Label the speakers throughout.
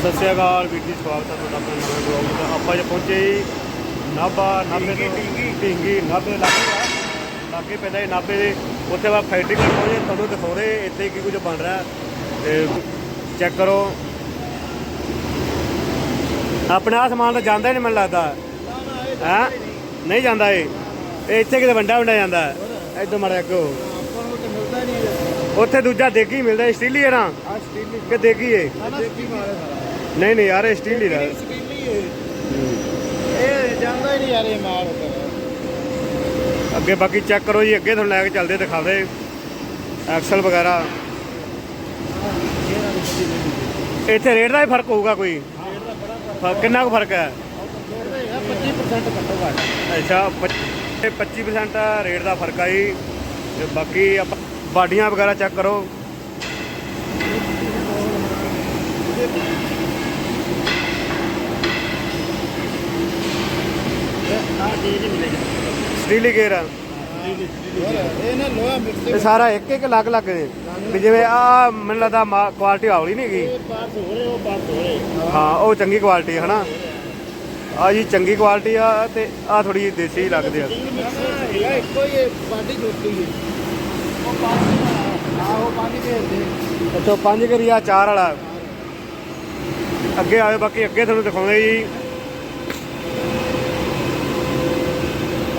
Speaker 1: ਸਤਿ ਸ਼੍ਰੀ ਅਕਾਲ ਵੀਰ ਜੀ ਸਵਾਗਤ ਹੈ ਤੁਹਾਡਾ ਆਪਣੇ ਨਵੇਂ ਬਲੌਗ ਵਿੱਚ ਆਪਾਂ ਜੇ ਪਹੁੰਚੇ ਜੀ ਨਾਭਾ ਨਾਭੇ ਤੋਂ ਢਿੰਗੀ ਨਾਭੇ ਲਾਗੇ ਆ। ਲਾਗੇ ਪੈਂਦਾ ਇਹ ਨਾਭੇ ਦੇ। ਉੱਥੇ ਵਾ ਫੈਕਟਰੀ ਕੋਲ ਪਹੁੰਚੇ ਤੁਹਾਨੂੰ ਦਿਖਾਉਂਦੇ ਇੱਥੇ ਕੀ ਕੁਝ ਬਣ ਰਿਹਾ। ਤੇ ਚੈੱਕ ਕਰੋ। ਆਪਣੇ ਸਮਾਨ ਤਾਂ ਜਾਂਦਾ ਨਹੀਂ ਮੈਨੂੰ ਲੱਗਦਾ। ਹੈ? ਨਹੀਂ ਜਾਂਦਾ ਇਹ। ਇਹ ਇੱਥੇ ਕਿਤੇ ਵੰਡਾ ਵੰਡਾ ਜਾਂਦਾ। ਇਦੋਂ ਮੜਿਆ ਕੋ
Speaker 2: ਆਪਾਂ ਤਾਂ
Speaker 1: ਉੱਥੇ ਦੂਜਾ ਦੇਗੀ ਮਿਲਦਾ ਸਟੀਲੀ ਹੈ ਨਾ?
Speaker 2: ਆ ਸਟੀਲੀ।
Speaker 1: ਕਿ ਦੇਗੀ
Speaker 2: ਦੇਖੀ ਮਾਰੇ ਸਾਰਾ
Speaker 1: ਨਹੀਂ ਨਹੀਂ ਯਾਰ ਇਹ ਸਟੀਲ ਹੀ ਦਾ
Speaker 2: ਸਟੀਲੀ ਇਹ ਜਾਂਦਾ ਹੀ ਨਹੀਂ ਯਾਰ ਇਹ ਮਾਲ
Speaker 1: ਅੱਗੇ ਬਾਕੀ ਚੈੱਕ ਕਰੋ ਜੀ ਅੱਗੇ ਤੁਹਾਨੂੰ ਲੈ ਕੇ ਚੱਲਦੇ ਦਿਖਾਵੇ ਐਕਸਲ ਵਗੈਰਾ। ਇੱਥੇ ਰੇਟ ਦਾ ਹੀ ਫ਼ਰਕ ਹੋਊਗਾ ਕੋਈ? ਕਿੰਨਾ ਕੁ ਫ਼ਰਕ ਹੈ?
Speaker 2: ਫ਼ਰਕ ਹੈਗਾ 25% ਘੱਟੋ ਘੱਟ
Speaker 1: ਅੱਛਾ ਪੱਚ- ਇਹ 25% ਰੇਟ ਦਾ ਫ਼ਰਕ ਆਈ ਤੇ ਬਾਕੀ ਆਪਾਂ ਬਾਡੀਆਂ ਵਗੈਰਾ ਚੈੱਕ ਕਰੋ।
Speaker 2: ਆ ਚੀਜ਼
Speaker 1: ਗੇਅਰ ਆ।
Speaker 2: ਇਹ ਨਾ ਲੋਹਾ
Speaker 1: ਇਹ ਸਾਰਾ ਇੱਕ ਇੱਕ ਅਲੱਗ ਅਲੱਗ ਨੇ ਵੀ ਜਿਵੇਂ ਆ, ਮੈਨੂੰ ਲੱਗਦਾ ਕੁਆਲਿਟੀ ਹੌਲੀ ਨਹੀਂ ਹੈਗੀ
Speaker 2: ਪਾਸ ਹੋ ਰਹੇ ਉਹ ਪਾਸ ਹੋ ਰਹੇ
Speaker 1: ਹਾਂ ਉਹ ਚੰਗੀ ਕੁਆਲਿਟੀ ਹੈ ਹਨਾ? ਆ ਜੀ, ਚੰਗੀ ਕੁਆਲਿਟੀ ਆ ਤੇ ਆ ਥੋੜੀ ਦੇਸੀ ਲੱਗਦੇ ਆ।
Speaker 2: ਇਹ ਇੱਕੋ ਹੀ ਬਾਡੀ ਜੋਤੀ ਹੈ ਉਹ ਪਾਸ ਆ ਉਹ ਪਾਣੀ ਭੇਜਦੇ
Speaker 1: ਅੱਛਾ ਪੰਜ ਕਰੀਆ ਚਾਰ ਵਾਲਾ। ਅੱਗੇ ਆਏ ਬਾਕੀ ਅੱਗੇ ਤੁਹਾਨੂੰ ਦਿਖਾਉਂਦੇ ਜੀ।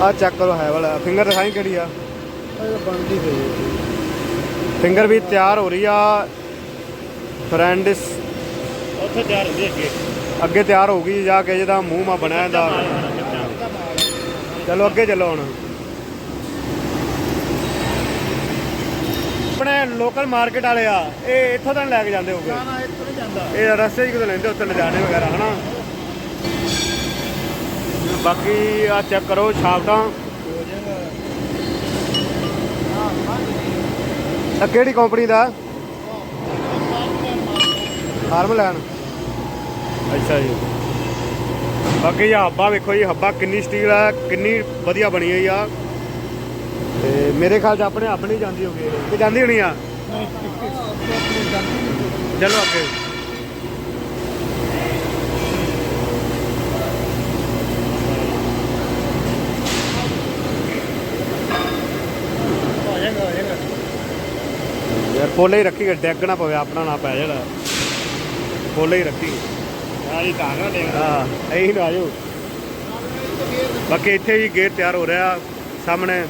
Speaker 1: ਆ ਚੈੱਕ ਕਰੋ ਹੈ ਵਾਲਾ। ਫਿੰਗਰ ਦਿਖਾਈ ਕਿਹੜੀ ਆ?
Speaker 2: ਇਹ ਬਣਦੀ ਪਈ
Speaker 1: ਫਿੰਗਰ ਵੀ ਤਿਆਰ ਹੋ ਰਹੀ ਆ। ਫਰੈਂਡਸ
Speaker 2: ਉੱਥੇ ਤਿਆਰ ਹੁੰਦੀ ਅੱਗੇ।
Speaker 1: ਅੱਗੇ ਤਿਆਰ ਹੋ ਗਈ ਜਾ ਕੇ ਜਿਹਦਾ ਮੂੰਹ ਮਾ ਬਣਿਆ ਜਾਂਦਾ ਚਲੋ ਅੱਗੇ ਚੱਲੋ ਹੁਣ। ਆਪਣੇ ਲੋਕਲ ਮਾਰਕੀਟ ਵਾਲੇ ਆ ਇਹ ਇੱਥੋਂ ਤਾਂ ਨੀ ਲੈ ਕੇ ਜਾਂਦੇ ਹੋਗੇ?
Speaker 2: ਨਾ ਇੱਥੇ ਨਹੀਂ ਜਾਂਦਾ।
Speaker 1: ਇਹ ਰਸਤੇ 'ਚ ਕਿਤੇ ਲੈਂਦੇ ਉੱਥੇ ਲਿਜਾਣੇ ਵਗੈਰਾ ਹਨਾ? ਬਾਕੀ ਆ ਚੈੱਕ ਕਰੋ
Speaker 2: ਜਾਏਗਾ
Speaker 1: ਆ ਕਿਹੜੀ ਕੰਪਨੀ ਦਾ? ਹਾਰਮਲੈਨ ਅੱਛਾ ਜੀ। ਬਾਕੀ ਇਹ ਹੱਬਾ ਵੇਖੋ ਜੀ ਹੱਬਾ ਕਿੰਨੀ ਸਟੀਲ ਆ ਕਿੰਨੀ ਵਧੀਆ ਬਣੀ ਹੋਈ ਆ। ਤੇ ਮੇਰੇ ਖਿਆਲ 'ਚ ਆਪਣੇ ਆਪ ਨਹੀਂ ਜਾਂਦੀ ਹੋਗੀ ਇਹ। ਜਾਂਦੀ ਹੋਣੀ ਆ? ਚਲੋ ਅੱਗੇ
Speaker 2: ਹੋ ਜਾਏਗਾ ਹੋ ਜਾਏਗਾ
Speaker 1: ਯਾਰ ਪੋਲੇ ਹੀ ਰੱਖੀ ਡੈਗ ਨਾ ਪਵੇ ਆਪਣਾ ਨਾ ਪੈ ਜਿਹੜਾ ਪੋਲੇ ਹੀ ਰੱਖੀ।
Speaker 2: ਯਾਰੀ ਕਾਂਗਾ ਦੇ
Speaker 1: ਹਾਂ ਇਹੀ ਨਾ ਆਜੋ ਬਾਕੀ ਇੱਥੇ ਹੀ ਗੇਟ ਤਿਆਰ ਹੋ ਰਿਹਾ ਸਾਹਮਣੇ।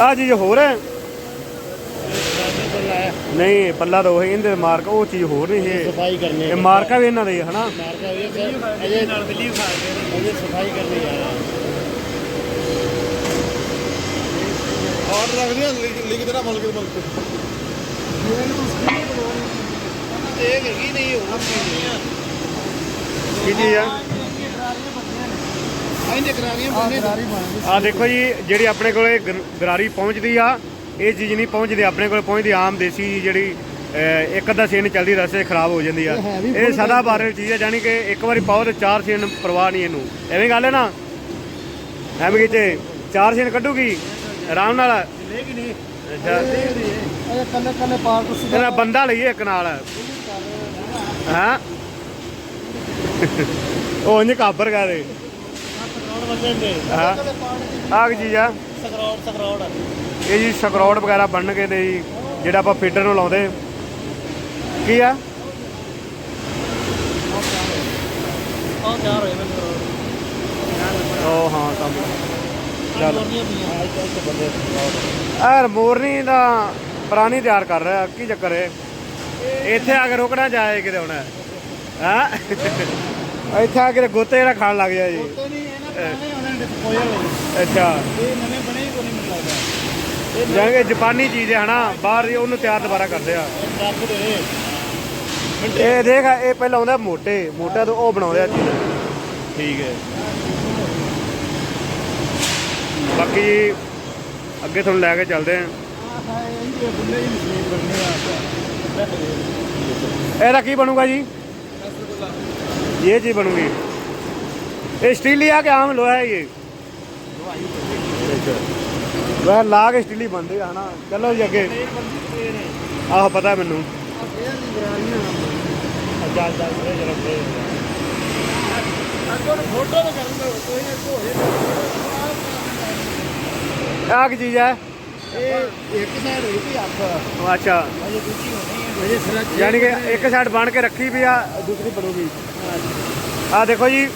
Speaker 1: ਆ ਜੀ ਹੋਰ ਹੈ? ਨਹੀਂ ਪੱਲਾ ਤਾਂ ਉਹੀ ਇਹਦੇ ਮਾਰਕ ਉਹ ਚੀਜ਼ ਹੋਰ ਨਹੀਂ ਇਹ
Speaker 2: ਸਫ਼ਾਈ ਕਰਨੀ
Speaker 1: ਇਹ ਮਾਰਕਾ ਵੀ ਇਹਨਾਂ ਦਾ ਹੀ ਹੈ ਹਨਾ?
Speaker 2: ਮਾਰਕਾ ਵੀ ਸਰ। ਅਜੇ ਨਾਲ ਬਿੱਲੀ ਖਾ ਕੇ ਅਜੇ ਸਫ਼ਾਈ ਕਰਨੀ ਆ
Speaker 3: ਆਰਡਰ ਰੱਖਦੇ ਆ ਲਿਖ ਦੇਣਾ ਮੁਲਕ ਦੇ ਮੁਲਕ
Speaker 2: ਇਹ ਹੈਗੀ ਨਹੀਂ ਹੋਣਾ
Speaker 1: ਕੀ ਚੀਜ਼ ਆ?
Speaker 2: ਬੰਨੇ ਕਰਾਰੀ ਬਣਦੀ
Speaker 1: ਆ ਦੇਖੋ ਜੀ ਜਿਹੜੀ ਆਪਣੇ ਕੋਲੇ ਗਰ- ਗਰਾਰੀ ਪਹੁੰਚਦੀ ਆ ਇਹ ਚੀਜ਼ ਨਹੀਂ ਪਹੁੰਚਦੀ ਆਪਣੇ ਕੋਲ ਪਹੁੰਚਦੀ ਆਮ ਦੇਸੀ ਜਿਹੜੀ ਅਹ, ਇੱਕ ਅੱਧਾ ਸੀਨ ਚੱਲਦੀ ਰਸਤੇ ਖਰਾਬ ਹੋ ਜਾਂਦੀ ਆ।
Speaker 2: ਹੈ
Speaker 1: ਇਹ ਸਦਾ ਬਾਰੇ ਚੀਜ਼ ਆ ਜਾਨੀ ਕਿ ਇੱਕ ਵਾਰੀ ਪਾਓ ਤੇ ਚਾਰ ਸੀਨ ਪਰਵਾਹ ਨਹੀਂ ਇਹਨੂੰ। ਐਵੇਂ ਗੱਲ ਹੈ ਨਾ? ਐਵੇਂ ਕਿਤੇ? ਚਾਰ ਸੀਨ ਕੱਢੂਗੀ? ਆਰਾਮ ਨਾਲ
Speaker 2: ਲੈਗੀ ਨਹੀਂ?
Speaker 1: ਅੱਛਾ
Speaker 2: ਇਹ ਕੱਲੇ ਕੱਲੇ ਪਾਰਟ ਤੁਸੀਂ
Speaker 1: ਇਹਦਾ ਬੰਦਾ ਲਈਏ ਇੱਕ ਨਾਲ। ਹਾਂ? ਉਹ ਨਹੀਂ ਕਾਬਰ ਕਰੇ
Speaker 2: ਸਕਰੌੜ
Speaker 1: ਹਾਂ? ਕੀ ਚੀਜ਼ ਆ?
Speaker 2: ਸਕਰੌੜ ਸਕਰੌੜ।
Speaker 1: ਇਹ ਜੀ ਸਕਰੌੜ ਵਗੈਰਾ ਬਣਨਗੇ ਨੇ ਜੀ ਜਿਹੜਾ ਆਪਾਂ ਫੀਡਰ ਨੂੰ ਲਾਉਂਦੇ। ਕੀ ਆ?
Speaker 2: ਉਹ
Speaker 1: ਹਾਂ ਕੰਮ ਯਾਰ ਮੋਰਨੀ ਦਾ ਪੁਰਾਣੀ ਤਿਆਰ ਕਰ ਰਿਹਾ ਕੀ ਚੱਕਰ ਹੈ ਇੱਥੇ ਆ ਕੇ ਰੁਕਣਾ ਜਾਏ ਕਿਤੇ ਹੁਣ। ਹਾਂ? ਇੱਥੇ ਆ ਕੇ ਗੋਤੇ ਜਿਹੜਾ ਖਾਣ ਲੱਗ ਜਾ ਜੀ।
Speaker 2: ਤੇ ਨਹੀਂ ਇਹਨਾਂ ਪੁਰਾਣੇ ਉਹਨਾਂ ਨੇ ਡਿਸਪੋਜ਼ਲ
Speaker 1: ਅੱਛਾ।
Speaker 2: ਇਹ ਨਵੇਂ ਬਣੇ ਹੀ ਕੋਈ ਨਹੀਂ ਮੈਨੂੰ ਲੱਗਦਾ। ਇਹ
Speaker 1: ਜਾਨਗੇ ਜਾਪਾਨੀ ਚੀਜ਼ ਹੈ ਹਨਾ ਬਾਹਰ ਦੀ ਉਹਨੂੰ ਤਿਆਰ ਦੁਬਾਰਾ ਕਰਦੇ ਆ। ਇਹ ਦੇਖ ਇਹ ਪਹਿਲਾਂ ਆਉਂਦਾ ਮੋਟੇ ਮੋਟਾ ਤੋਂ ਉਹ ਬਣਾਉਂਦੇ ਆ ਚੀਜ਼। ਠੀਕ ਹੈ। ਬਾਕੀ ਜੀ, ਅੱਗੇ ਤੁਹਾਨੂੰ ਲੈ ਕੇ ਚੱਲਦੇ ਆ ਇਹਦਾ ਕੀ ਬਣੂਗਾ ਜੀ? ਇਹ ਚੀਜ਼ ਬਣੂਗੀ। ਇਹ ਸਟੀਲੀ ਆ ਆਮ ਲੋਹਾ ਹੈ ਇਹ? ਵੈ ਲਾ ਕੇ ਸਟੀਲੀ ਬਣਦੇ ਹਨਾ? ਚਲੋ ਜੀ ਅੱਗੇ। ਆਹ ਪਤਾ ਮੈਨੂੰ।
Speaker 2: ਫੋਟੋ ਕਰੂੰਗਾ ਕੋਈ ਨਾ ਕੋਈ
Speaker 1: ਆਹ ਕੀ ਚੀਜ਼ ਹੈ?
Speaker 2: ਇਹ ਇੱਕ ਸਾਈਡ ਹੋਈ ਵੀ ਅੱਖ
Speaker 1: ਅੱਛਾ।
Speaker 2: ਅਜੇ ਦੂਜੀ ਹੋਣੀ ਹੈ। ਅਜੇ ਸਿਰਾ
Speaker 1: ਯਾਨੀ ਕਿ ਇੱਕ ਸਾਈਡ ਬਣ ਕੇ ਰੱਖੀ ਵੀ ਆ। ਦੂਸਰੀ ਬਣੂਗੀ। ਆ ਦੇਖੋ ਜੀ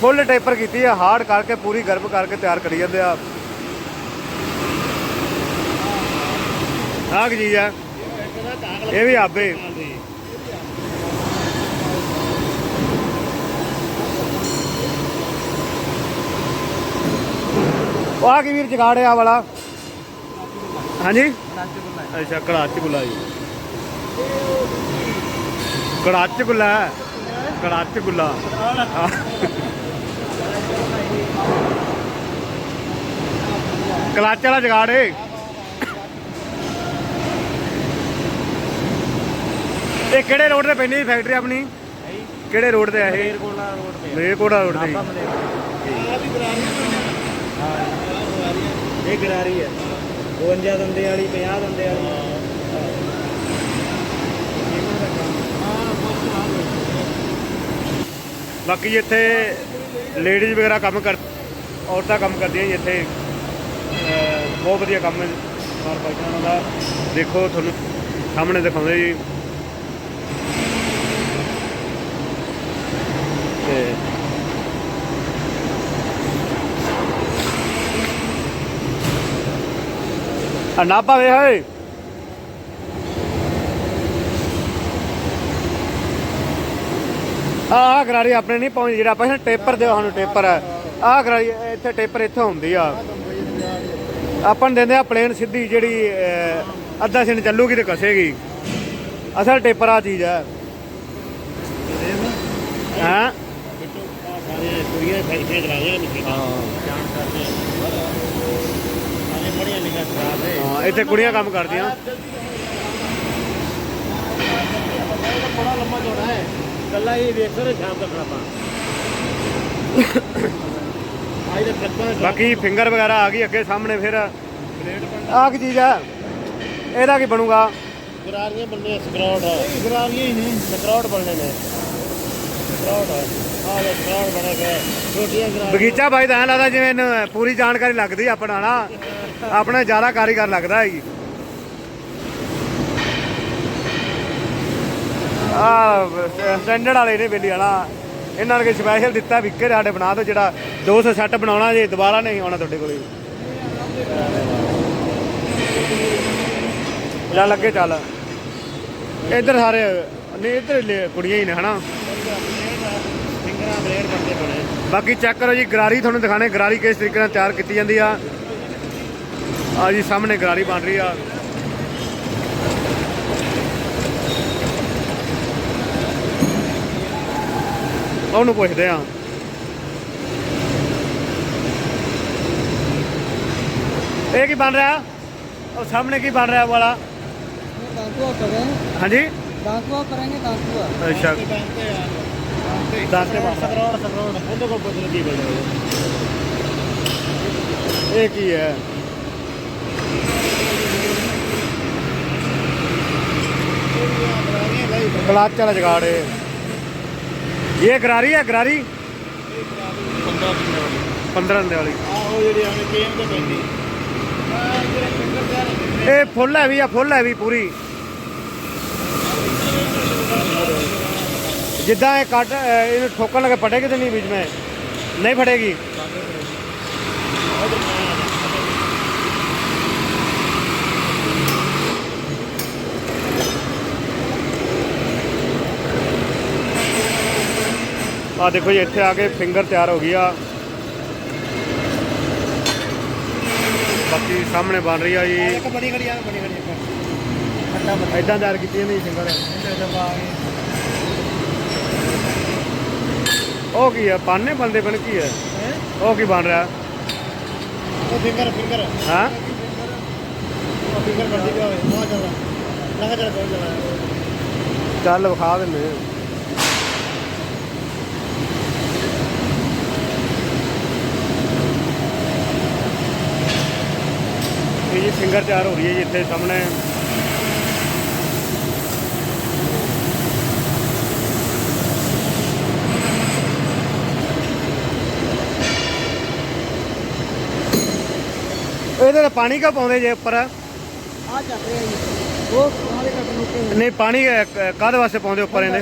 Speaker 1: ਫੁੱਲ ਟੇਪਰ ਕੀਤੀ ਆ ਹਾਰਡ ਕਰਕੇ ਪੂਰੀ ਗਰਮ ਕਰਕੇ ਤਿਆਰ ਕਰੀ ਜਾਂਦੇ ਆ। ਆਹ ਕੀ ਚੀਜ਼ ਆ ਇਹ ਵੀ ਆਬੇ ਉਹ ਆ ਕੀ ਵੀਰ ਜਗਾੜਿਆ ਵਾਲਾ? ਹਾਂਜੀ? ਅੱਛਾ ਕੜਾਚ ਗੁਲਾ ਜੀ ਕੜਾਚ ਗੁਲਾ ਕੜਾਚ ਗੁਲਾ ਕਲਾਚ ਵਾਲਾ ਜਗਾੜ। ਏ ਇਹ ਕਿਹੜੇ ਰੋਡ ਤੇ ਪੈਂਦੀ ਹੈ ਫੈਕਟਰੀ ਆਪਣੀ? ਕਿਹੜੇ ਰੋਡ ਤੇ ਆ ਇਹ?
Speaker 2: ਕੋਲਾ ਰੋਡ ਤੇ
Speaker 1: ਮਲੇਰਕੋਟਲਾ ਰੋਡ ਤੇ
Speaker 2: ਆ ਵੀ ਗਰਾਰੀਆਂ ਇਹ ਗਰਾਰੀ ਹੈ। 52 ਦੰਦੇ ਵਾਲੀ 50 ਦੰਦੇ ਵਾਲੀ।
Speaker 1: ਬਾਕੀ ਇੱਥੇ ਲੇਡੀਜ਼ ਵਗੈਰਾ ਕੰਮ ਕਰ, ਔਰਤਾਂ ਕੰਮ ਕਰਦੀਆਂ ਜੀ, ਇੱਥੇ ਬਹੁਤ ਵਧੀਆ ਕੰਮ ਹੈ ਮਾਰ ਦਾ ਦੇਖੋ ਤੁਹਾਨੂੰ, ਸਾਹਮਣੇ ਦਿਖਾਉਂਦੇ ਜੀ। ਤੇ ਆ ਨਾਭਾ ਵੇ ਹੋਏ ਆਹ ਗਰਾਰੀ ਆਪਣੇ ਨਹੀਂ ਪਹੁੰਚ ਜਿਹੜਾ ਆਪਾਂ ਟੇਪਰ ਦਿਓ ਸਾਨੂੰ ਟੇਪਰ ਆਹ ਗਰਾਰੀ ਇੱਥੇ ਟੇਪਰ ਇੱਥੇ ਹੁੰਦੀ ਆ। ਆਪਾਂ ਦਿੰਦੇ ਆ ਪਲੇਨ ਸਿੱਧੀ ਜਿਹੜੀ ਅੱਧਾ ਸਿਨ ਚੱਲੂਗੀ ਤੇ ਕਸੇਗੀ ਅਸਲ ਟੇਪਰ ਆ ਚੀਜ਼
Speaker 2: ਖਰਾਬ ਹੈ?
Speaker 1: ਹਾਂ। ਇੱਥੇ ਕੁੜੀਆਂ ਕੰਮ ਕਰਦੀਆਂ।
Speaker 2: ਬੜਾ ਲੰਮਾ ਜੋੜਾ ਹੈ ਕੱਲਾ ਇਹ ਵੇਖੋ ਤੇ ਸ਼ਾਮ ਤੱਕ ਆਪਾਂ ਆਈ ਦੇ ਟੱਪਾਂ
Speaker 1: ਬਾਕੀ ਫਿੰਗਰ ਵਗੈਰਾ ਆ ਗਈ ਅੱਗੇ ਸਾਹਮਣੇ ਫਿਰ। ਆਹ ਕੀ ਚੀਜ਼ ਹੈ ਇਹਦਾ ਕੀ ਬਣੂਗਾ?
Speaker 2: ਗਰਾਰੀਆਂ ਬਣਨੇ ਸਕਰੌਟ। ਗਰਾਰੀਆਂ ਹੀ ਨੇ ਸਕਰੌਟ ਬਣਨੇ ਨੇ। ਸਕਰੌਟ ਆਹ ਲੈ ਬਣਾ ਗਰਾਰੀਆਂ।
Speaker 1: ਬਗੀਚਾ ਬਾਈ ਤਾਂ ਲੱਗਦਾ ਜਿਵੇਂ ਪੂਰੀ ਜਾਣਕਾਰੀ ਲੱਗਦੀ ਆਪਣਾ ਨਾ। ਆਪਣਾ ਜ਼ਿਆਦਾ ਕਾਰੀਗਰ ਲੱਗਦਾ ਹੈ ਆ ਸਟੈਂਡਰਡ ਵਾਲੇ ਨੇ ਬੇਲੀ ਵਾਲਾ। ਇਹਨਾਂ ਨੇ ਸਪੈਸ਼ਲ ਦਿੱਤਾ ਵਿਕਰ ਸਾਡੇ ਬਣਾ ਦਿਓ ਜਿਹੜਾ 200 ਸੈੱਟ ਬਣਾਉਣਾ ਜੇ ਦੁਬਾਰਾ ਨਹੀਂ ਆਉਣਾ ਤੁਹਾਡੇ ਕੋਲੇ। ਚੱਲ ਅੱਗੇ ਚੱਲ। ਇੱਧਰ ਸਾਰੇ, ਨਹੀਂ, ਇੱਧਰ ਕੁੜੀਆਂ ਹੀ ਨੇ, ਹਨਾ।
Speaker 2: ਫਿੰਗਰਾਂ
Speaker 1: ਬਾਕੀ ਚੈੱਕ ਕਰੋ ਜੀ, ਗਰਾਰੀ ਤੁਹਾਨੂੰ ਦਿਖਾਣੇ, ਗਰਾਰੀ ਕਿਸ ਤਰੀਕੇ ਨਾਲ ਤਿਆਰ ਕੀਤੀ ਜਾਂਦੀ ਆ। ਆ ਜੀ ਸਾਹਮਣੇ ਗਰਾਰੀ ਬਣ ਰਹੀ ਆ। ਉਹਨੂੰ ਪੁੱਛਦੇ ਆ। ਇਹ ਕੀ ਬਣ ਰਿਹਾ? ਉਹ ਸਾਹਮਣੇ ਕੀ ਬਣ ਰਿਹਾ ਵਾਲਾ? ਹਾਂਜੀ?
Speaker 2: ਦਾਂਤੂਆ ਕਰਾਂਗੇ ਦਾਂਤੂਆ
Speaker 1: ਅੱਛਾ। ਇਹ ਕੀ ਹੈ? ਕਲਾਚ ਵਾਲਾ ਜਗਾੜ ਹੈ ਇਹ ਗਰਾਰੀ ਹੈ ਗਰਾਰੀ 15 ਦੇ ਵਾਲੀ
Speaker 2: ਆਹੋ ਜਿਹੜੀ ਆਵੇਂ ਕੇਮ ਤੇ ਪੈਂਦੀ ਆ ਜਿਹੜੇ ਫਿੰਗਰ ਤਿਆਰ
Speaker 1: ਇਹ ਫੁੱਲ ਹੈ ਵੀ ਆ ਫੁੱਲ ਹੈ ਵੀ ਪੂਰੀ ਜਿੱਦਾਂ ਇਹ ਕੱਟ ਅਹ ਇਹਨੂੰ ਠੋਕਣ ਲਗੇ ਪੜੇਗੀ ਤੇ ਨਹੀਂ ਵਿੱਚ ਮੈਂ ਨਹੀਂ ਫੜੇਗੀ ਆ ਦੇਖੋ ਜੀ ਇੱਥੇ ਆ ਕੇ ਫਿੰਗਰ ਤਿਆਰ ਹੋ ਗਈ ਆ। ਬਾਕੀ ਸਾਹਮਣੇ ਬਣ ਰਹੀ ਆ ਜੀ।
Speaker 2: ਇੱਕ ਬੜੀ ਘੜੀ ਆ ਬੜੀ ਘੜੀ
Speaker 1: ਇਦਾਂ ਤਿਆਰ ਕੀਤੀ ਜਾਂਦੀ ਫਿੰਗਰ। ਉਹ ਕੀ ਹੈ ਪਾਨੇ ਬੰਦੇ ਬਣ ਕੀ ਹੈ? ਉਹ ਕੀ ਬਣ ਰਿਹਾ?
Speaker 2: ਉਹ ਫਿੰਗਰ ਫਿੰਗਰ।
Speaker 1: ਹਾਂ?
Speaker 2: ਉਹ ਫਿੰਗਰ ਬਣਦੀ ਪਿਆ ਹੋਵੇ ਬਹੁਤ ਚੱਲਦਾ ਲੰਗਾ ਚੱਲ ਕੋਈ
Speaker 1: ਚੱਲ ਵਿਖਾ ਦਿੰਦੇ। ਜੀ ਫਿੰਗਰ ਤਿਆਰ ਹੋ ਰਹੀ ਹੈ ਜੀ ਇੱਥੇ ਸਾਹਮਣੇ। ਇਹਦੇ ਨਾਲ ਪਾਣੀ ਕਾ ਪਾਉਂਦੇ ਜੇ ਉੱਪਰ?
Speaker 2: ਆ ਚੱਲ ਰਿਹਾ ਜੀ।
Speaker 1: ਨਹੀਂ ਪਾਣੀ ਕਾਹਦੇ ਵਾਸਤੇ ਪਾਉਂਦੇ ਉੱਪਰ ਇਹਦੇ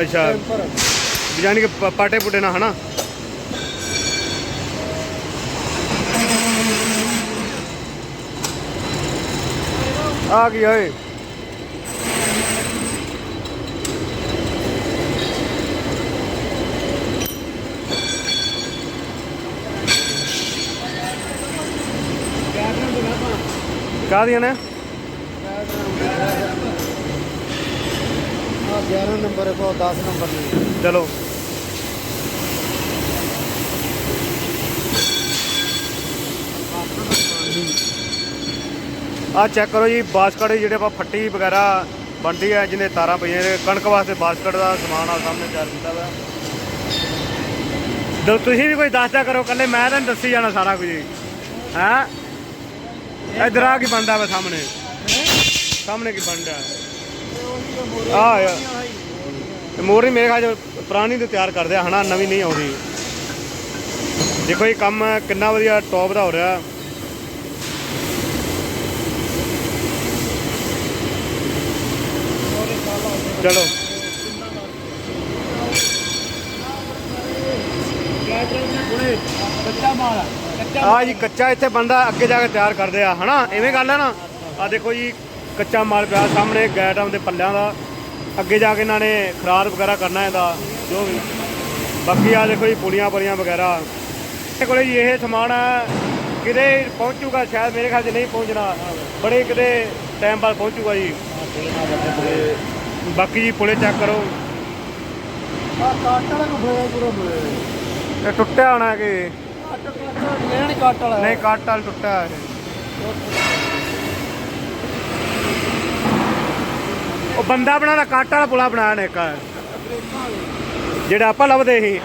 Speaker 1: ਅੱਛਾ। ਜਾਨੀ ਕਿ ਪਾਟੇ ਪੁੱਟੇ ਨਾ ਹਨਾ? ਆ ਗਈ ਓਏ ਕਾਹਦੀਆਂ ਨੇ
Speaker 2: ਆ 11 ਨੰਬਰ ਕੋ 10 ਨੰਬਰ ਨਹੀਂ
Speaker 1: ਚਲੋ ਆ ਚੈੱਕ ਕਰੋ ਜੀ, ਬਾਸਕਟ ਜਿਹੜੇ ਆਪਾਂ ਫੱਟੀ ਵਗੈਰਾ ਬਣਦੀ ਹੈ ਜਿਹਨੇ ਤਾਰਾਂ ਪਈਆਂ ਨੇ, ਕਣਕ ਵਾਸਤੇ ਬਾਸਕਟ ਦਾ ਸਮਾਨ ਆ, ਸਾਹਮਣੇ ਤਿਆਰ ਕੀਤਾ ਵਾ। ਦੋ, ਤੁਸੀਂ ਵੀ ਕੋਈ ਦੱਸਦਾ ਕਰੋ ਕੱਲੇ ਮੈਂ ਤਾਂ ਨੀ ਦੱਸੀ ਜਾਣਾ ਸਾਰਾ ਕੁਝ। ਹੈ? ਇਧਰ ਆ ਕੀ ਬਣਦਾ ਵਾ ਸਾਹਮਣੇ? ਸਾਹਮਣੇ ਕੀ ਬਣਦਾ? ਆ ਯਾਰ ਤੇ ਮੋਰੀ ਮੇਰੇ ਖਿਆਲ ਪੁਰਾਣੀ ਤੇ ਤਿਆਰ ਕਰਦੇ ਆ, ਹਨਾ, ਨਵੀਂ ਨਹੀਂ ਆਉਂਦੀ। ਦੇਖੋ ਇਹ ਕੰਮ ਕਿੰਨਾ ਵਧੀਆ ਟੌਪ ਦਾ ਹੋ ਰਿਹਾ। ਚਲੋ
Speaker 2: ਕੱਚਾ ਮਾਲ
Speaker 1: ਆ ਜੀ ਕੱਚਾ ਇੱਥੇ ਬੰਦਾ ਅੱਗੇ ਜਾ ਕੇ ਤਿਆਰ ਕਰਦੇ ਆ ਹਨਾ? ਐਵੇਂ ਗੱਲ ਹੈ ਨਾ? ਆ ਦੇਖੋ ਜੀ ਕੱਚਾ ਮਾਲ ਪਿਆ ਸਾਹਮਣੇ ਗੈਟਾਂ ਦੇ ਪੱਲਿਆਂ ਦਾ। ਅੱਗੇ ਜਾ ਕੇ ਇਹਨਾਂ ਨੇ ਖਰਾਦ ਵਗੈਰਾ ਕਰਨਾ ਇਹਦਾ ਜੋ ਵੀ। ਬਾਕੀ ਆ ਦੇਖੋ ਜੀ ਪੁਲੀਆਂ ਪਲੀਆਂ ਵਗੈਰਾ। ਇਹ ਕੋਲੇ ਜੀ ਇਹ ਸਮਾਨ ਆ, ਕਿਤੇ ਪਹੁੰਚੂਗਾ ਸ਼ਾਇਦ ਮੇਰੇ ਖਿਆਲ 'ਚ ਨਹੀਂ ਪਹੁੰਚਣਾ। ਬੜੇ ਕਿਤੇ ਟਾਈਮ ਬਾਅਦ ਪਹੁੰਚੂਗਾ ਜੀ। ਬਾਕੀ ਜੀ ਪੁਲੇ ਚੈੱਕ ਕਰੋ।
Speaker 2: ਆ ਕਾਟ ਵਾਲਾ ਕੋ ਹੋਇਆ ਪੂਰਾ ਬੋਲੇ
Speaker 1: ਇਹ ਟੁੱਟਿਆ ਹੋਣਾ ਕਿ?
Speaker 2: ਕੱਟ ਕੱਟ ਲੈਣ ਕੱਟ ਵਾਲਾ।
Speaker 1: ਨਹੀਂ ਕੱਟ ਵਾਲ ਟੁੱਟਿਆ ਇਹ। ਉਹ ਬੰਦਾ ਬਣਾਣਾ ਕੱਟ ਵਾਲਾ ਪੁਲਾ ਨੇ ਇੱਕ। ਜਿਹੜਾ ਆਪਾਂ ਲੱਭਦੇ ਸੀ।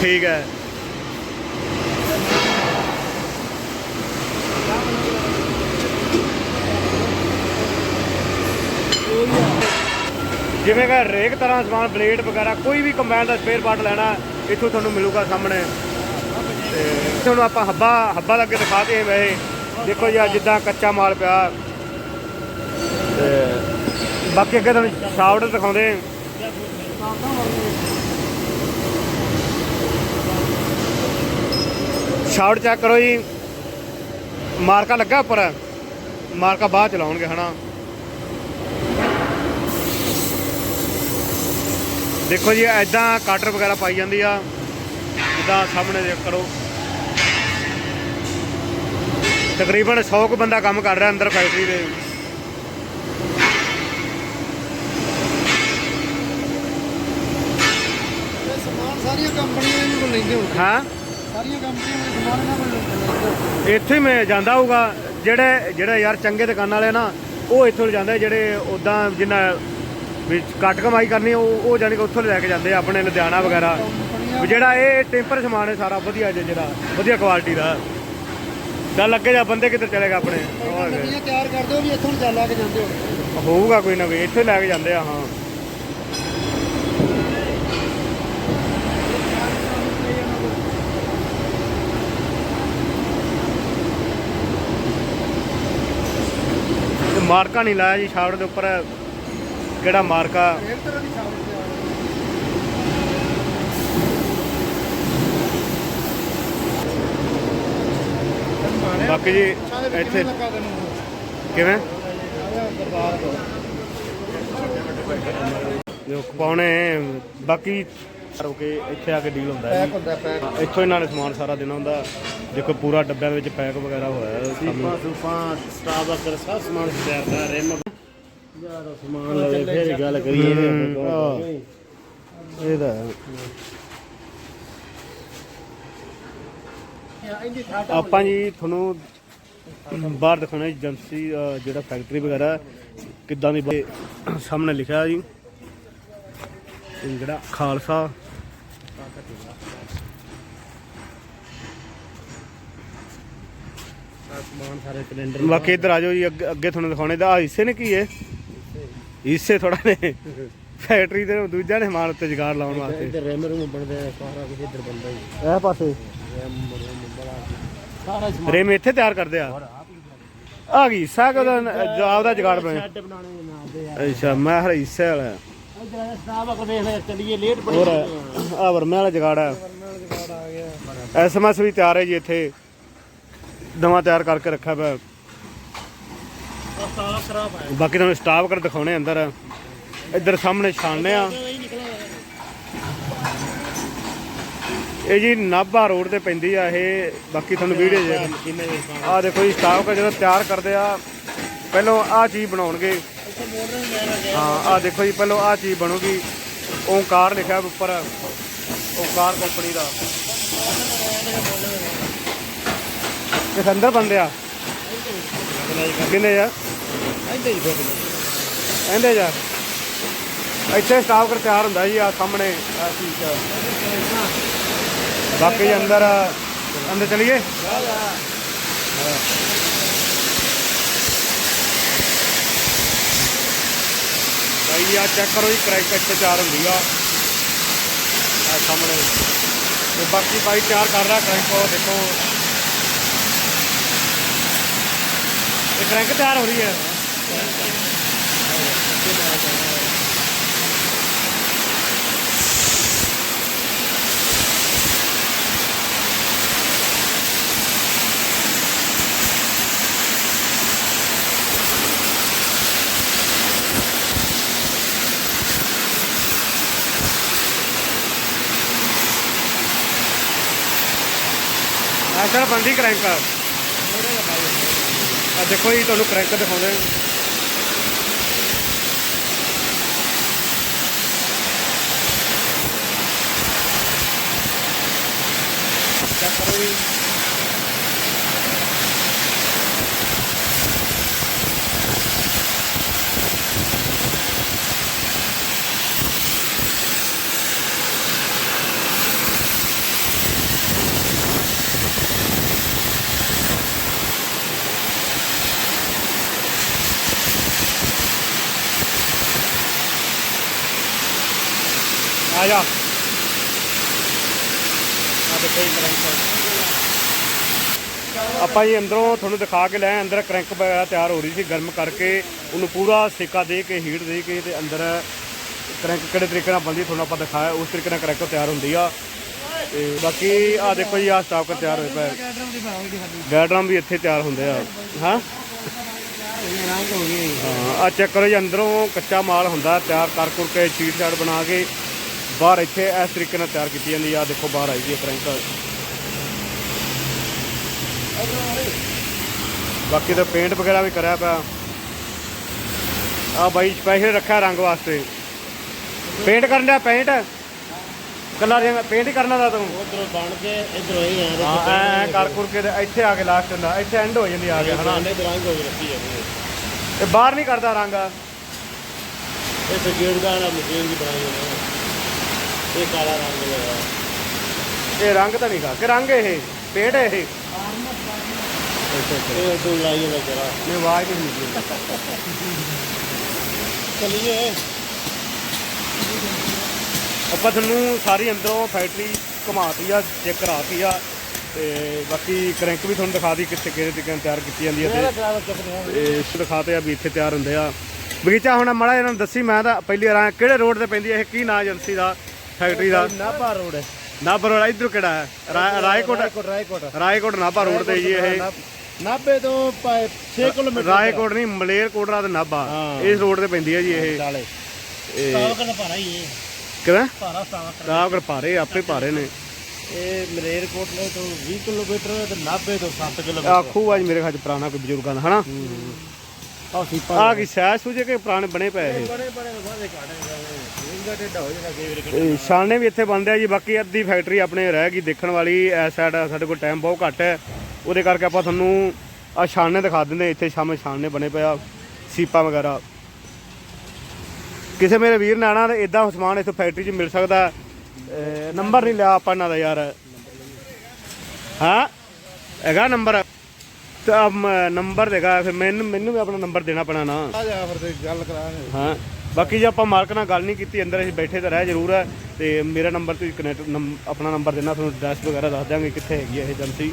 Speaker 1: ਠੀਕ ਹੈ। ਜਿਵੇਂ ਕਿ ਹਰੇਕ ਤਰ੍ਹਾਂ ਦਾ ਸਮਾਨ ਬਲੇਡ ਵਗੈਰਾ, ਕੋਈ ਵੀ ਕੰਬਾਈਨ ਦਾ ਸਪੇਅਰ ਪਾਰਟ ਲੈਣਾ, ਇੱਥੋਂ ਤੁਹਾਨੂੰ ਮਿਲੂਗਾ ਸਾਹਮਣੇ। ਤੇ ਤੁਹਾਨੂੰ ਆਪਾਂ ਹੱਬਾ ਹੱਬਾ ਲੱਗੇ ਦਿਖਾਤੇ ਵੈਸੇ। ਦੇਖੋ ਜੀ ਜਿੱਦਾਂ ਕੱਚਾ ਮਾਲ ਪਿਆ। ਤੇ ਬਾਕੀ ਅੱਗੇ ਤੁਹਾਨੂੰ ਸ਼ਾਫਟ ਦਿਖਾਉਂਦੇ ਸ਼ਾਫਟ ਚੈੱਕ ਕਰੋ ਜੀ। ਮਾਰਕਾ ਲੱਗਾ ਉੱਪਰ। ਮਾਰਕਾ ਬਾਅਦ ਚਲਾਉਣਗੇ ਹਨਾ। ਦੇਖੋ ਜੀ ਐਦਾਂ ਕਟਰ ਵਗੈਰਾ ਪਾਈ ਜਾਂਦੀ ਆ। ਜਿੱਦਾਂ ਸਾਹਮਣੇ ਦੇਖ ਕਰੋ। ਤਕਰੀਬਨ 100 ਕੁ ਬੰਦਾ ਕੰਮ ਕਰ ਰਿਹਾ ਅੰਦਰ ਫੈਕਟਰੀ ਦੇ।
Speaker 2: ਸਾਰੀਆਂ ਕੰਪਨੀਆਂ ਇਹਨਾਂ ਕੋਲ ਲੈਂਦੇ ਹੁਣ
Speaker 1: ਹਾਂ?
Speaker 2: ਸਾਰੀਆਂ ਕੰਪਨੀਆਂ ਦੇ ਸਮਾਨ ਇਹਨਾਂ ਕੋਲ ਲੈਂਦੇ
Speaker 1: ਇੱਥੇ ਮੈਂ ਜਾਂਦਾ ਹੋਊਗਾ। ਜਿਹੜੇ ਜਿਹੜੇ ਯਾਰ ਚੰਗੇ ਦੁਕਾਨ ਵਾਲੇ ਨਾ ਉਹ ਇੱਥੋਂ ਜਾਂਦੇ ਜਿਹੜੇ ਉਦਾਂ ਜਿੰਨਾ ਵੀ ਘੱਟ ਕਮਾਈ ਕਰਨੀ ਉਹ ਉਹ ਜਾਣੀ ਕਿ ਉੱਥੋਂ ਲੈ ਕੇ ਜਾਂਦੇ ਆ ਆਪਣੇ ਲੁਧਿਆਣਾ ਵਗੈਰਾ। ਵੀ ਜਿਹੜਾ ਇਹ ਟੈਂਪਰ ਸਮਾਨ ਹੈ ਸਾਰਾ ਵਧੀਆ ਜੇ ਜਿਹੜਾ ਵਧੀਆ ਕੁਆਲਿਟੀ ਦਾ। ਚੱਲ ਅੱਗੇ ਜਾ ਬੰਦੇ ਕਿੱਧਰ ਚਲੇਗਾ ਆਪਣੇ? ਉਹ ਹੈਗੇ।
Speaker 2: ਕੰਪਨੀਆਂ ਤਿਆਰ ਕਰਦੇ ਹੋ ਵੀ ਇੱਥੋਂ ਚੱਲ ਲੈ ਕੇ ਜਾਂਦੇ ਹੋ।
Speaker 1: ਹੋਊਗਾ ਕੋਈ ਨਾ ਕੋਈ ਇੱਥੇ ਲੈ ਕੇ ਜਾਂਦੇ ਆ ਹਾਂ। ਮਾਰਕਾ ਨਹੀਂ ਲਾਇਆ ਜੀ ਛਾਵੜ ਦੇ ਉੱਪਰ। ਕਿਹੜਾ ਮਾਰਕਾ? ਬਾਕੀ ਜੀ ਇੱਥੇ ਕਿਵੇਂ? ਜੋ ਪਾਉਣੇ ਬਾਕੀ ਰੁਕੇ ਇੱਥੇ ਆ ਕੇ ਡੀਲ ਹੁੰਦਾ ਹੈ ਇੱਥੋਂ ਇਹਨਾਂ ਨੇ ਸਮਾਨ ਸਾਰਾ ਦੇਣਾ ਹੁੰਦਾ। ਦੇਖੋ ਪੂਰਾ ਡੱਬਿਆਂ ਵਿੱਚ ਪੈਕ ਵਗੈਰਾ ਹੋਇਆ ਹੈ ਸਾਨੂੰ।
Speaker 2: ਸੂਪਾਂ ਸਟਾਫ ਵਗੈਰਾ ਸਭ ਸਮਾਨ ਤਿਆਰ ਰਿਮ ਯਾਰ ਸਮਾਨ ਲਵੇ ਫਿਰ ਗੱਲ ਕਰੀਏ।
Speaker 1: ਹੂੰ, ਆਹ। ਇਹ ਤਾਂ ਹੈ। ਆਪਾਂ ਜੀ ਤੁਹਾਨੂੰ ਬਾਹਰ ਦਿਖਾਉਣਾ ਏਜੰਸੀ ਜਿਹੜਾ ਫੈਕਟਰੀ ਵਗੈਰਾ ਕਿੱਦਾਂ ਦੀ ਬ- ਸਾਹਮਣੇ ਲਿਖਿਆ ਜੀ ਇਹ ਜਿਹੜਾ ਖਾਲਸਾ।
Speaker 2: ਸਮਾਨ ਸਾਰੇ ਸਿਲੰਡਰ
Speaker 1: ਬਾਕੀ ਇੱਧਰ ਆ ਜਾਓ ਜੀ ਅੱਗੇ ਅੱਗੇ ਤੁਹਾਨੂੰ ਦਿਖਾਉਣੇ। ਦਾ ਆਹ ਹਿੱਸੇ ਨੇ ਕੀ ਹੈ ਹਿੱਸੇ ਥੋੜਾ ਨੇ ਫੈਕਟਰੀ ਦੇ ਦੂਜਾ ਨੇ ਮਾਲ ਉੱਤੇ ਜਗਾੜ ਲਾਉਣ ਵਾਸਤੇ।
Speaker 2: ਇੱਧਰ ਰੈਮ ਰੂਮ ਬਣਦੇ ਆ ਸਾਰਾ ਕੁਝ ਇੱਧਰ ਬਣਦਾ ਹੀ
Speaker 1: ਇਹ ਪਾਸੇ।
Speaker 2: ਰੈਮ ਰੂਮ ਬੜਾ ਸਾਰਾ ਸਮਾਨ।
Speaker 1: ਰੇਮ ਇੱਥੇ ਤਿਆਰ ਕਰਦੇ ਆ। ਆ ਗਈ ਸਾਗ ਦਾ ਜਵਾਬ ਦਾ ਜਗਾੜ ਬਣੇ
Speaker 2: ਸ਼ੈੱਡ ਬਣਾਉਣੇ ਦੇ ਨਾਲ ਦੇ ਆ।
Speaker 1: ਅੱਛਾ ਮੈਂ ਹਰ ਹਿੱਸੇ ਵਾਲਾ
Speaker 2: ਇੱਧਰ ਆ ਸਟਾਫ ਆ ਵੇਖ ਲੈ ਚੱਲੀਏ ਲੇਟ ਬੜੀ
Speaker 1: ਹੋਰ ਆ ਵਰਮੇ ਵਾਲਾ ਜਗਾੜ
Speaker 2: ਆ।
Speaker 1: ਐਸਐਮਐਸ ਵੀ ਤਿਆਰ ਹੈ ਜੀ ਇੱਥੇ। ਨਵਾਂ ਤਿਆਰ ਕਰਕੇ ਰੱਖਿਆ ਪਿਆ।
Speaker 2: ਸਾਰਾ ਖਰਾਬ ਹੈ
Speaker 1: ਬਾਕੀ ਤੁਹਾਨੂੰ ਸਟਾਫ ਕਰ ਦਿਖਾਉਣੇ ਅੰਦਰ। ਇੱਧਰ ਸਾਹਮਣੇ ਛਾਣਨੇ ਆ। ਇਹ ਜੀ ਨਾਭਾ ਰੋਡ ਤੇ ਪੈਂਦੀ ਆ ਇਹ। ਬਾਕੀ ਤੁਹਾਨੂੰ ਵੀਡੀਓ ਜੇ ਆ ਦੇਖੋ ਜੀ ਸਟਾਫ ਕਰ ਜਦੋਂ ਤਿਆਰ ਕਰਦੇ ਆ ਪਹਿਲਾਂ ਆ ਚੀਜ਼ ਬਣਾਉਣਗੇ। ਹਾਂ ਆ ਦੇਖੋ ਜੀ ਪਹਿਲਾਂ ਆ ਚੀਜ਼ ਬਣੂਗੀ। ਓਂਕਾਰ ਲਿਖਿਆ ਉੱਪਰ ਓਂਕਾਰ ਕੰਪਨੀ ਦਾ। ਕਿਸ ਅੰਦਰ ਬੰਦੇ ਆ। ਕਿੰਨੇ ਆ?
Speaker 2: ਇੱਧਰ ਹੀ ਫਿਰ।
Speaker 1: ਕਹਿੰਦੇ ਜਾ। ਇੱਥੇ ਸਟਾਫ ਕਰ ਤਿਆਰ ਹੁੰਦਾ ਜੀ ਆ ਸਾਹਮਣੇ ਆ। ਚੀਜ਼ ਬਾਕੀ ਅੰਦਰ ਅੰਦਰ ਚਲੀਏ? ਭਾਈ ਆ ਚੈੱਕ ਕਰੋ ਜੀ, ਕਰੈਕ ਇੱਥੇ ਤਿਆਰ ਹੁੰਦੀ ਆ। ਆ ਸਾਹਮਣੇ। ਤੇ ਬਾਕੀ ਭਾਈ ਤਿਆਰ ਕਰ ਰਿਹਾ ਕਰੈਂਕ, ਉਹ ਦੇਖੋ। ਇਹ ਕਰੈਂਕ ਤਿਆਰ ਹੋ ਰਹੀ ਹੈ। ਐਸਾ ਬੰਦੀ ਕਰੈਂਕ ਆ? ਦੇਖੋ ਜੀ ਤੁਹਾਨੂੰ ਕਰੈਂਕ ਦਿਖਾਉਂਦੇ ਆ। ਚੈੱਕ ਕਰੋ ਜੀ ਆ ਜਾ ਆ ਦੇਖੋ ਜੀ ਕਰੰਕ ਆਪਾਂ ਜੀ ਅੰਦਰੋਂ ਤੁਹਾਨੂੰ ਦਿਖਾ ਕੇ ਲੈ ਅੰਦਰ ਕਰੰਕ ਵਗੈਰਾ ਤਿਆਰ ਹੋ ਰਹੀ ਸੀ ਗਰਮ ਕਰਕੇ। ਉਹਨੂੰ ਪੂਰਾ ਸੇਕਾ ਦੇ ਕੇ ਹੀਟ ਦੇ ਕੇ ਤੇ ਅੰਦਰ ਕਰੰਕ ਕਿਹੜੇ ਤਰੀਕੇ ਨਾਲ ਬਣਦੀ ਤੁਹਾਨੂੰ ਆਪਾਂ ਦਿਖਾਇਆ ਉਸ ਤਰੀਕੇ ਨਾਲ ਕਰੰਕ ਤਿਆਰ ਹੁੰਦੀ ਆ। ਤੇ ਬਾਕੀ ਆ ਦੇਖੋ ਜੀ ਆ ਸਟਾਕ ਤਿਆਰ ਹੋਏ ਪਏ ਗੈਡਰਮ ਵੀ ਇੱਥੇ ਤਿਆਰ ਹੁੰਦੇ ਆ। ਹਾਂ? ਆ ਚੈੱਕ ਕਰੋ ਜੀ ਅੰਦਰੋਂ ਕੱਚਾ ਮਾਲ ਹੁੰਦਾ ਤਿਆਰ ਕਰ ਕੁਰ ਕੇ ਸ਼ੀਟ ਸ਼ਾਟ ਬਣਾ ਕੇ ਬਾਹਰ ਇੱਥੇ ਇਸ ਤਰੀਕੇ ਨਾਲ ਤਿਆਰ ਕੀਤੀ ਜਾਂਦੀ ਆ। ਦੇਖੋ ਬਾਹਰ ਆਈ ਜੀ ਫਰੈਂਕ ਬਾਕੀ ਤਾਂ ਪੇਂਟ ਵਗੈਰਾ ਵੀ ਕਰਿਆ ਪਿਆ। ਆ ਬਾਈ ਸਪੈਸ਼ਲ ਰੱਖਿਆ ਰੰਗ ਵਾਸਤੇ। ਪੇਂਟ ਕਰਨ ਦਾ ਪੇਂਟ ਕੱਲਾ ਪੇਂਟ ਹੀ ਕਰਨਾ ਦਾ ਤੂੰ।
Speaker 2: ਉਧਰੋਂ ਬਣ ਕੇ ਇਧਰੋਂ ਹੀ ਆ
Speaker 1: ਹਾਂ ਐ ਕਰ ਕੁਰ ਕੇ ਇੱਥੇ ਆ ਕੇ ਲਾਸਟ ਹੁੰਦਾ। ਇੱਥੇ ਐਂਡ ਹੋ ਜਾਂਦੀ ਆ ਕੇ ਹਨਾ।
Speaker 2: ਰੰਗ ਹੋ ਰੱਖੀ ਜਾਂਦੀ
Speaker 1: ਇਹ ਬਾਹਰ ਨਹੀਂ ਕਰਦਾ ਰੰਗ।
Speaker 2: ਇਹ ਸਗੇੜ ਦਾ ਨਾ ਮਸ਼ੀਨ ਦੀ ਬਣਾਈ ਹੋਈ ਇਹ ਕਾਲਾ ਰੰਗ ਲਗਾ
Speaker 1: ਇਹ ਰੰਗ ਤਾਂ ਨਹੀਂ ਗਾ। ਕਿ ਰੰਗ ਇਹ? ਪੇਂਟ ਇਹ?
Speaker 2: ਇਹ ਤੂੰ ਲਾਈ ਹੋਇਆ ਜਰਾ
Speaker 1: ਨਹੀਂ ਆਵਾਜ਼ ਨਹੀਂ ਨਿਕਲੀ
Speaker 2: ਚਲਿਏ
Speaker 1: ਆਪਾਂ ਤੁਹਾਨੂੰ ਸਾਰੀ ਅੰਦਰੋਂ ਫੈਕਟਰੀ ਘੁਮਾਤੀ ਆ ਚੈੱਕ ਕਰਾਤੀ ਆ ਤੇ ਬਾਕੀ ਕਰੰਕ ਵੀ ਤੁਹਾਨੂੰ ਦਿਖਾਤੀ ਕਿੱਥੇ ਕਿਹੜੇ ਤਰੀਕੇ ਨਾਲ ਤਿਆਰ ਕੀਤੀ ਜਾਂਦੀ ਹੈ ਤੇ ਇਸ ਦਿਖਾਤੇ ਆ ਵੀ ਇੱਥੇ ਤਿਆਰ ਹੁੰਦੇ ਆ। ਬਗੀਚਾ ਹੁਣ ਮੜਾ ਇਹਨਾਂ ਨੂੰ ਦੱਸੀ ਮੈਂ ਤਾਂ ਪਹਿਲੀ ਵਾਰ ਆਇਆ ਕਿਹੜੇ ਰੋਡ ਤੇ ਪੈਂਦੀ ਹੈ ਇਹ ਕੀ ਨਾਂ ਏਜੰਸੀ ਦਾ ਫੈਕਟਰੀ ਦਾ?
Speaker 2: ਨਾਭਾ ਰੋਡ ਹੈ।
Speaker 1: ਨਾਭਾ ਰੋਡ ਇਧਰ ਕਿਹੜਾ ਹੈ? ਰਾਏਕੋਟ?
Speaker 2: ਰਾਏਕੋਟ ਰਾਏਕੋਟ।
Speaker 1: ਰਾਏਕੋਟ ਨਾਭਾ ਰੋਡ ਤੇ ਜੀ ਇਹ।
Speaker 2: ਨਾਭੇ ਤੋਂ 6 ਕਿਲੋਮੀਟਰ
Speaker 1: ਰਾਏਕੋਟ ਨਹੀਂ ਮਲੇਰ ਕੋਟਰਾ ਤੇ ਨਾਭਾ।
Speaker 2: ਹਾਂ।
Speaker 1: ਇਸ ਰੋਡ ਤੇ ਪੈਂਦੀ ਹੈ ਜੀ ਇਹ।
Speaker 2: ਡਾਲੇ
Speaker 1: ਇਹ
Speaker 2: ਸਾਵਕ ਦਾ ਭਾਰਾ ਹੀ ਹੈ
Speaker 1: ਕਿਵੇਂ
Speaker 2: ਭਾਰਾ
Speaker 1: ਆਪੇ ਨੇ।
Speaker 2: ਇਹ ਮਲੇਰਕੋਟ ਨੇ ਤੋਂ 20 ਕਿਲੋਮੀਟਰ ਤੇ ਨਾਭੇ ਤੋਂ 7 ਕਿਲੋਮੀਟਰ।
Speaker 1: ਆਖੂ ਅੱਜ ਮੇਰੇ ਖਾਚ ਪੁਰਾਣਾ ਕੋਈ ਬਜ਼ੁਰਗਾਂ ਦਾ ਹਨਾ?
Speaker 2: ਆ ਸੀਪਾ
Speaker 1: ਆ ਕੀ ਸਹਿ ਸੂਝੇ ਕੇ ਪੁਰਾਣੇ ਬਣੇ ਪਏ ਇਹ।
Speaker 2: ਬੜੇ ਬੜੇ ਵਾਦੇ ਕਾੜੇ ਇਹਦਾ ਟੇਡਾ ਹੋ ਜਾਣਾ ਕਈ ਵਾਰੀ
Speaker 1: ਇਹ ਛਾਲਣੇ ਵੀ ਇੱਥੇ ਬਣਦੇ ਆ ਜੀ ਬਾਕੀ ਅੱਧੀ ਫੈਕਟਰੀ ਆਪਣੇ ਰਹਿ ਗਈ ਦੇਖਣ ਵਾਲੀ ਐਸ ਸਾਈਡ ਸਾਡੇ ਕੋਲ ਟਾਈਮ ਬਹੁਤ ਘੱਟ ਹੈ। ਉਹਦੇ ਕਰਕੇ ਆਪਾਂ ਤੁਹਾਨੂੰ ਆ ਛਾਲਣੇ ਦਿਖਾ ਦਿੰਦੇ ਇੱਥੇ ਸਾਹਮਣੇ ਛਾਲਣੇ ਬਣੇ ਪਿਆ ਸੀਪਾ ਵਗੈਰਾ। ਕਿਸੇ ਮੇਰੇ ਵੀਰ ਨੇ ਆਣਾ ਤੇ ਇਦਾਂ ਸਮਾਨ ਇੱਥੇ ਫੈਕਟਰੀ 'ਚ ਮਿਲ ਸਕਦਾ ਨੰਬਰ ਨਹੀਂ ਲਿਆ ਆਪਾਂ ਇਹਨਾਂ ਦਾ ਯਾਰ। ਹਾਂ? ਹੈਗਾ ਨੰਬਰ? ਤਾਂ ਨੰਬਰ ਦੇਗਾ ਫਿਰ ਮੈਨੂੰ ਮੈਨੂੰ ਵੀ ਆਪਣਾ ਨੰਬਰ ਦੇਣਾ ਪੈਣਾ ਨਾ।
Speaker 3: ਆ ਜਾ ਫਿਰ ਤੇ ਗੱਲ ਕਰਾਂਗੇ।
Speaker 1: ਹਾਂ। ਬਾਕੀ ਜੇ ਆਪਾਂ ਮਾਲਕ ਨਾਲ ਗੱਲ ਨਹੀਂ ਕੀਤੀ ਅੰਦਰ ਅਸੀਂ ਬੈਠੇ ਤਾਂ ਰਹਿ ਜ਼ਰੂਰ ਹੈ ਤੇ ਮੇਰਾ ਨੰਬਰ ਤੁਸੀਂ ਕਨੈਕਟ ਆਪਣਾ ਨੰਬਰ ਦੇਣਾ ਤੁਹਾਨੂੰ ਐਡਰੈਸ ਵਗੈਰਾ ਦੱਸ ਦਿਆਂਗੇ ਕਿੱਥੇ ਹੈਗੀ ਹੈ ਇਹ ਏਜੰਸੀ।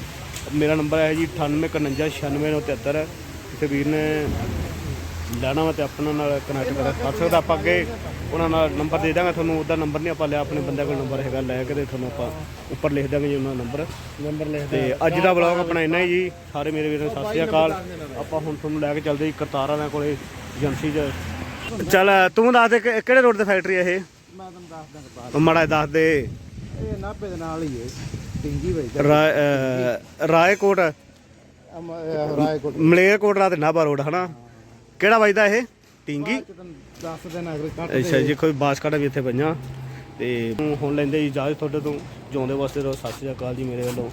Speaker 1: ਮੇਰਾ ਨੰਬਰ ਹੈ ਜੀ 9851966973 ਕਿਸੇ ਵੀਰ ਨੇ ਲੈਣਾ ਵਾ ਤੇ ਆਪਣਾ ਨਾਲ ਕਨੈਕਟ ਕਰ ਸਕਦਾ ਆਪਾਂ ਅੱਗੇ ਉਹਨਾਂ ਨਾਲ ਨੰਬਰ ਦੇ ਦਾਂਗੇ ਤੁਹਾਨੂੰ ਉਹਦਾ ਨੰਬਰ ਨਹੀਂ ਆਪਾਂ ਲਿਆ ਆਪਣੇ ਬੰਦੇ ਕੋਲ ਨੰਬਰ ਹੈਗਾ ਲੈ ਕੇ ਤੇ ਤੁਹਾਨੂੰ ਆਪਾਂ ਉੱਪਰ ਲਿਖ ਦਾਂਗੇ ਜੀ ਉਹਨਾਂ ਦਾ ਨੰਬਰ।
Speaker 2: ਨੰਬਰ ਲਿਖ
Speaker 1: ਤੇ ਅੱਜ ਦਾ ਵਲੌਗ ਆਪਣਾ ਇੰਨਾ ਹੀ ਜੀ। ਸਾਰੇ ਮੇਰੇ ਵੀਰਾਂ ਨੂੰ ਸਤਿ ਸ਼੍ਰੀ ਅਕਾਲ। ਆਪਾਂ ਹੁਣ ਤੁਹਾਨੂੰ ਲੈ ਕੇ ਚੱਲਦੇ ਜੀ ਕਰਤਾਰ ਵਾਲਿਆਂ ਕੋਲੇ ਏਜੰਸੀ 'ਚ। ਚੱਲ ਤੂੰ ਦੱਸ ਦੇ ਕਿਹੜੇ ਰੋਡ ਤੇ ਫੈਕਟਰੀ ਹੈ ਇਹ?
Speaker 2: ਮੈਂ ਤੁਹਾਨੂੰ ਦੱਸ ਦਾਂਗਾ
Speaker 1: ਮਾੜਾ ਦੱਸ ਦੇ।
Speaker 2: ਇਹ ਨਾਭੇ ਦੇ ਨਾਲ ਹੀ ਹੈ ਟਿੰਗੀ ਵੇਚ
Speaker 1: ਰਾਏ ਅਹ ਰਾਏਕੋਟ।
Speaker 2: ਰਾਏਕੋਟ।
Speaker 1: ਮਲੇਰਕੋਟਲਾ ਤੇ ਨਾਭਾ ਰੋਡ ਹਨਾ? ਕਿਹੜਾ ਵੱਜਦਾ ਇਹ? ਟਿੰਗੀ
Speaker 2: ਤੁਹਾਨੂੰ ਦੱਸ ਦੇਣਾ ਅਗਰ ਕੱਟ
Speaker 1: ਅੱਛਾ ਜੀ ਕੋਈ ਬਾਸਕਟਾਂ ਵੀ ਇੱਥੇ ਪਈਆਂ। ਤੇ ਹੁਣ ਲੈਂਦੇ ਜੀ ਇਜਾਜ਼ਤ ਤੁਹਾਡੇ ਤੋਂ। ਜਿਉਂਦੇ ਵਾਸਤੇ ਰਹੋ ਸਤਿ ਸ਼੍ਰੀ ਅਕਾਲ ਜੀ ਮੇਰੇ ਵੱਲੋਂ।